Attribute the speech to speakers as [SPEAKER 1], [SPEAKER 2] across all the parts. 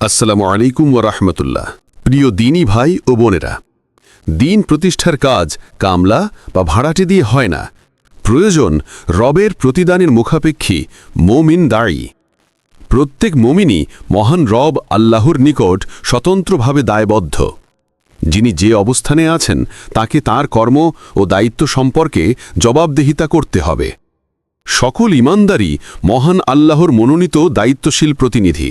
[SPEAKER 1] আসসালামু আলাইকুম ওরহমতুল্লাহ প্রিয় দিনই ভাই ও বোনেরা, দিন প্রতিষ্ঠার কাজ কামলা বা ভাড়াটে দিয়ে হয় না। প্রয়োজন রবের প্রতিদানের মুখাপেক্ষী মমিন দায়ী। প্রত্যেক মমিনই মহান রব আল্লাহর নিকট স্বতন্ত্রভাবে দায়বদ্ধ। যিনি যে অবস্থানে আছেন, তাকে তার কর্ম ও দায়িত্ব সম্পর্কে জবাবদেহিতা করতে হবে। সকল ইমানদারই মহান আল্লাহর মনোনীত দায়িত্বশীল প্রতিনিধি।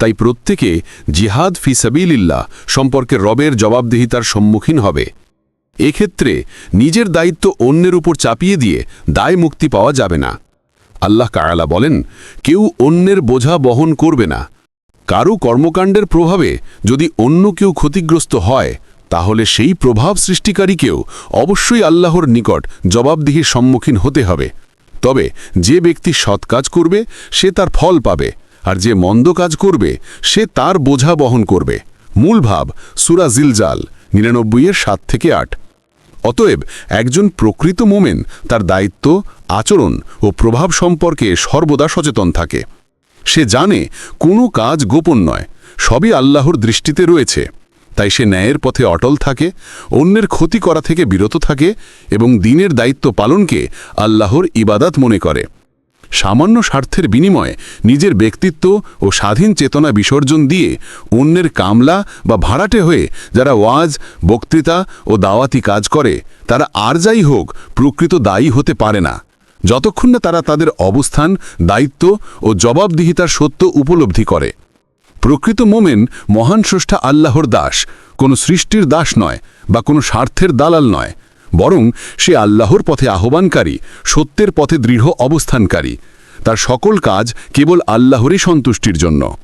[SPEAKER 1] তাই প্রত্যেকে জিহাদ ফি সাবিলিল্লাহ সম্পর্কে রবের জবাবদিহিতার সম্মুখীন হবে। এক্ষেত্রে নিজের দায়িত্ব অন্যের উপর চাপিয়ে দিয়ে দায় মুক্তি পাওয়া যাবে না। আল্লাহ কায়ালা বলেন, কেউ অন্যের বোঝা বহন করবে না। কারও কর্মকাণ্ডের প্রভাবে যদি অন্য কেউ ক্ষতিগ্রস্ত হয়, তাহলে সেই প্রভাব সৃষ্টিকারীকেও অবশ্যই আল্লাহর নিকট জবাবদিহির সম্মুখীন হতে হবে। তবে যে ব্যক্তি সৎ কাজ করবে, সে তার ফল পাবে। আর যে মন্দ কাজ করবে, সে তার বোঝা বহন করবে। মূল ভাব, সুরা জিলজাল নিরানব্বইয়ের সাত থেকে আট। অতএব একজন প্রকৃত মোমেন তার দায়িত্ব, আচরণ ও প্রভাব সম্পর্কে সর্বদা সচেতন থাকে। সে জানে কোনো কাজ গোপন নয়, সবই আল্লাহর দৃষ্টিতে রয়েছে। তাই সে ন্যায়ের পথে অটল থাকে, অন্যের ক্ষতি করা থেকে বিরত থাকে এবং দিনের দায়িত্ব পালনকে আল্লাহর ইবাদাত মনে করে। সামান্য স্বার্থের বিনিময়ে নিজের ব্যক্তিত্ব ও স্বাধীন চেতনা বিসর্জন দিয়ে অন্যের কামলা বা ভাড়াটে হয়ে যারা ওয়াজ, বক্তৃতা ও দাওয়াতি কাজ করে, তারা আর যাই হোক প্রকৃত দায়ী হতে পারে না। যতক্ষণ না তারা তাদের অবস্থান, দায়িত্ব ও জবাবদিহিতার সত্য উপলব্ধি করে। প্রকৃত মোমেন মহান স্রষ্টা আল্লাহর দাস, কোনো সৃষ্টির দাস নয় বা কোনো স্বার্থের দালাল নয়। বরং সে আল্লাহর পথে আহ্বানকারী, সত্যের পথে দৃঢ় অবস্থানকারী। তার সকল কাজ কেবল আল্লাহরই সন্তুষ্টির জন্য।